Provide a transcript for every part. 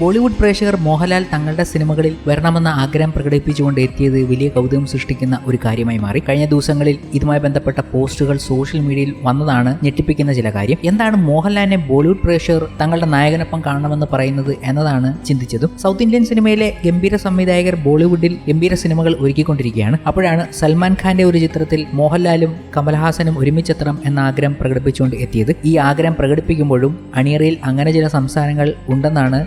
ബോളിവുഡ് പ്രേക്ഷകർ മോഹൻലാൽ തങ്ങളുടെ സിനിമകളിൽ വരണമെന്ന ആഗ്രഹം പ്രകടിപ്പിച്ചുകൊണ്ട് എത്തിയത് വലിയ കൗതുകം സൃഷ്ടിക്കുന്ന ഒരു കാര്യമായി മാറി. കഴിഞ്ഞ ദിവസങ്ങളിൽ ഇതുമായി ബന്ധപ്പെട്ട പോസ്റ്റുകൾ സോഷ്യൽ മീഡിയയിൽ വന്നതാണ് ഞെട്ടിപ്പിക്കുന്ന ചില കാര്യം. എന്താണ് മോഹൻലാലിനെ ബോളിവുഡ് പ്രേക്ഷകർ തങ്ങളുടെ നായകനൊപ്പം കാണണമെന്ന് പറയുന്നത് എന്നതാണ് ചിന്തിച്ചതും. സൗത്ത് ഇന്ത്യൻ സിനിമയിലെ ഗംഭീര സംവിധായകർ ബോളിവുഡിൽ ഗംഭീര സിനിമകൾ ഒരുക്കിക്കൊണ്ടിരിക്കുകയാണ്. അപ്പോഴാണ് സൽമാൻ ഖാന്റെ ഒരു ചിത്രത്തിൽ മോഹൻലാലും കമൽഹാസനും ഒരുമിച്ചെത്തണം എന്ന ആഗ്രഹം പ്രകടിപ്പിച്ചുകൊണ്ട് എത്തിയത്. ഈ ആഗ്രഹം പ്രകടിപ്പിക്കുമ്പോഴും അണിയറയിൽ അങ്ങനെ ചില സംസാരങ്ങൾ ഉണ്ടെന്നാണ്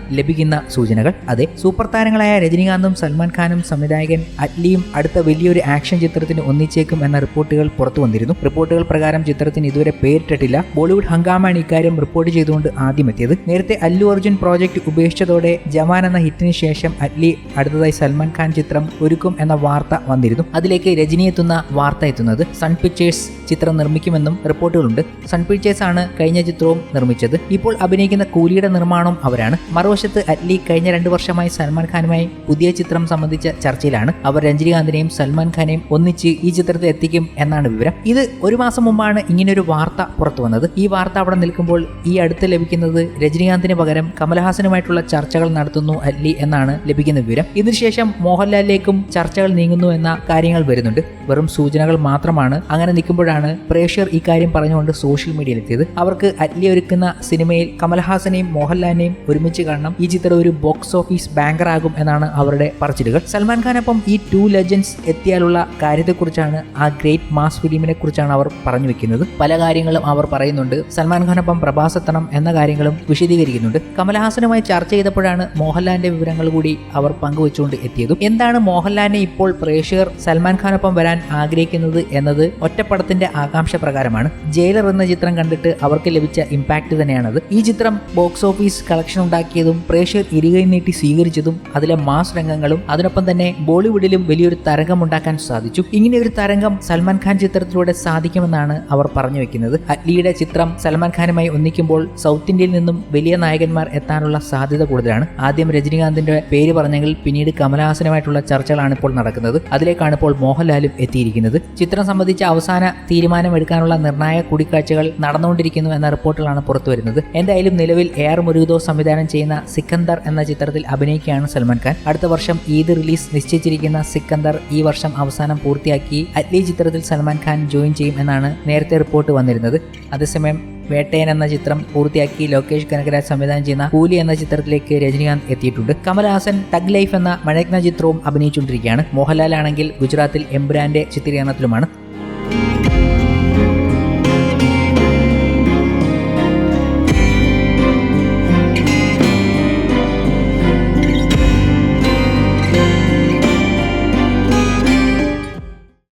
ലഭിക്കുന്ന സൂചനകൾ. അതെ സൂപ്പർ താരങ്ങളായ രജനീകാന്തും സൽമാൻ ഖാനും സംവിധായകൻ അറ്റ്ലിയും അടുത്ത വലിയൊരു ആക്ഷൻ ചിത്രത്തിന് ഒന്നിച്ചേക്കും എന്ന റിപ്പോർട്ടുകൾ പുറത്തു വന്നിരുന്നു. റിപ്പോർട്ടുകൾ പ്രകാരം ചിത്രത്തിന് ഇതുവരെ പേരിട്ടിട്ടില്ല. ബോളിവുഡ് ഹംഗാമാണ് ഇക്കാര്യം റിപ്പോർട്ട് ചെയ്തുകൊണ്ട് ആദ്യം എത്തിയത്. നേരത്തെ അല്ലു അർജുൻ പ്രോജക്റ്റ് ഉപേക്ഷിച്ചതോടെ ജവാൻ എന്ന ഹിറ്റിന് ശേഷം അറ്റ്ലി അടുത്തതായി സൽമാൻ ഖാൻ ചിത്രം ഒരുക്കും എന്ന വാർത്ത വന്നിരുന്നു. അതിലേക്ക് രജനി എത്തുന്ന വാർത്ത എത്തുന്നത് സൺ പിക്ചേഴ്സ് ചിത്രം നിർമ്മിക്കുമെന്നും റിപ്പോർട്ടുകളുണ്ട്. സൺ പിക്ചേഴ്സ് ആണ് കഴിഞ്ഞ ചിത്രവും നിർമ്മിച്ചത്. ഇപ്പോൾ അഭിനയിക്കുന്ന കൂലിയുടെ നിർമ്മാണം അവരാണ്. മറുവശത്ത് അറ്റ്ലി കഴിഞ്ഞ രണ്ടു വർഷമായി സൽമാൻ ഖാനുമായി പുതിയ ചിത്രം സംബന്ധിച്ച ചർച്ചയിലാണ്. അവർ രഞ്ജനികാന്തിനെയും സൽമാൻ ഖാനെയും ഒന്നിച്ച് ഈ ചിത്രത്തിൽ എത്തിക്കും എന്നാണ് വിവരം. ഇത് ഒരു മാസം മുമ്പാണ് ഇങ്ങനൊരു വാർത്ത പുറത്തു വന്നത്. ഈ വാർത്ത അവിടെ നിൽക്കുമ്പോൾ ഈ അടുത്ത് ലഭിക്കുന്നത് രജനീകാന്തിന് പകരം കമൽഹാസനുമായിട്ടുള്ള ചർച്ചകൾ നടത്തുന്നു അറ്റ്ലി എന്നാണ് ലഭിക്കുന്ന വിവരം. ഇതിനുശേഷം മോഹൻലാലിലേക്കും ചർച്ചകൾ നീങ്ങുന്നു എന്ന കാര്യങ്ങൾ വരുന്നുണ്ട്. വെറും സൂചനകൾ മാത്രമാണ് അങ്ങനെ നിൽക്കുമ്പോഴാണ് പ്രേക്ഷകർ കാര്യം പറഞ്ഞുകൊണ്ട് സോഷ്യൽ മീഡിയയിൽ എത്തിയത്. അവർക്ക് അറ്റ്ലി ഒരുക്കുന്ന സിനിമയിൽ കമൽഹാസനെയും മോഹൻലാലിനെയും ഒരുമിച്ച് കാണണം. ഈ ചിത്രം ഒരു ബോക്സ് ഓഫീസ് ബാങ്കർ ആകും എന്നാണ് അവരുടെ പറച്ചിലുകൾ. സൽമാൻ ഖാനൊപ്പം ഈ ടു ലെജൻസ് എത്തിയാലുള്ള കാര്യത്തെക്കുറിച്ചാണ് ആ ഗ്രേറ്റ് മാസ് ഫിലിമിനെ കുറിച്ചാണ് അവർ പറഞ്ഞു വെക്കുന്നത്. പല കാര്യങ്ങളും അവർ പറയുന്നുണ്ട്. സൽമാൻ ഖാനൊപ്പം പ്രഭാസത്തണം എന്ന കാര്യങ്ങളും വിശദീകരിക്കുന്നുണ്ട്. കമൽഹാസനുമായി ചർച്ച ചെയ്തപ്പോഴാണ് മോഹൻലാലിന്റെ വിവരങ്ങൾ കൂടി അവർ പങ്കുവച്ചുകൊണ്ട് എത്തിയതും. എന്താണ് മോഹൻലാലിനെ ഇപ്പോൾ പ്രേക്ഷകർ സൽമാൻ ഖാനൊപ്പം വരാൻ ആഗ്രഹിക്കുന്നത് എന്നത് ഒറ്റപ്പടത്തിന്റെ ആകാംക്ഷ പ്രകാരമാണ്. ജയിലർ എന്ന ചിത്രം കണ്ടിട്ട് അവർക്ക് ലഭിച്ച ഇമ്പാക്ട് തന്നെയാണത്. ഈ ചിത്രം ബോക്സ് ഓഫീസ് കളക്ഷൻ ഉണ്ടാക്കിയതും പ്രേക്ഷകർ ഇരുകൈ നീട്ടി സ്വീകരിച്ചതും അതിലെ മാസ് രംഗങ്ങളും അതിനൊപ്പം തന്നെ ബോളിവുഡിലും വലിയൊരു തരംഗം ഉണ്ടാക്കാൻ സാധിച്ചു. ഇങ്ങനെ ഒരു തരംഗം സൽമാൻ ഖാൻ ചിത്രത്തിലൂടെ സാധിക്കുമെന്നാണ് അവർ പറഞ്ഞു വെക്കുന്നത്. അറ്റ്ലിയുടെ ചിത്രം സൽമാൻ ഖാനുമായി ഒന്നിക്കുമ്പോൾ സൗത്ത് ഇന്ത്യയിൽ നിന്നും വലിയ നായകന്മാർ എത്താനുള്ള സാധ്യത കൂടുതലാണ്. ആദ്യം രജനീകാന്തിന്റെ പേര് പറഞ്ഞെങ്കിൽ പിന്നീട് കമലഹാസനുമായിട്ടുള്ള ചർച്ചകളാണ് ഇപ്പോൾ നടക്കുന്നത്. അതിലേക്കാണ് ഇപ്പോൾ മോഹൻലാലും എത്തിയിരിക്കുന്നത്. ചിത്രം സംബന്ധിച്ച അവസാന തീരുമാനമെടുക്കാനുള്ള നിർണായക കൂടിക്കാഴ്ചകൾ നടന്നുകൊണ്ടിരിക്കുന്നു എന്ന റിപ്പോർട്ടുകളാണ് പുറത്തുവരുന്നത്. എന്തായാലും നിലവിൽ എ ആർ മുരുകദോ സംവിധാനം ചെയ്യുന്ന സിക്കന്ദർ എന്ന ചിത്രത്തിൽ അഭിനയിക്കുകയാണ് സൽമാൻ ഖാൻ. അടുത്ത വർഷം ഈദ് റിലീസ് നിശ്ചയിച്ചിരിക്കുന്ന സിക്കന്ദർ ഈ വർഷം അവസാനം പൂർത്തിയാക്കി അറ്റ്ലി ചിത്രത്തിൽ സൽമാൻ ഖാൻ ജോയിൻ ചെയ്യും എന്നാണ് നേരത്തെ റിപ്പോർട്ട് വന്നിരുന്നത്. അതേസമയം വേട്ടയൻ എന്ന ചിത്രം പൂർത്തിയാക്കി ലോകേഷ് കനകരാജ് സംവിധാനം ചെയ്യുന്ന കൂലി എന്ന ചിത്രത്തിലേക്ക് രജനീകാന്ത് എത്തിയിട്ടുണ്ട്. കമൽഹാസൻ ടഗ് ലൈഫ് എന്ന മഴയജ്ഞ ചിത്രവും അഭിനയിച്ചുകൊണ്ടിരിക്കുകയാണ്. മോഹൻലാൽ ആണെങ്കിൽ ഗുജറാത്തിൽ എംബ്രാന്റെ ചിത്രീകരണത്തിലുമാണ്.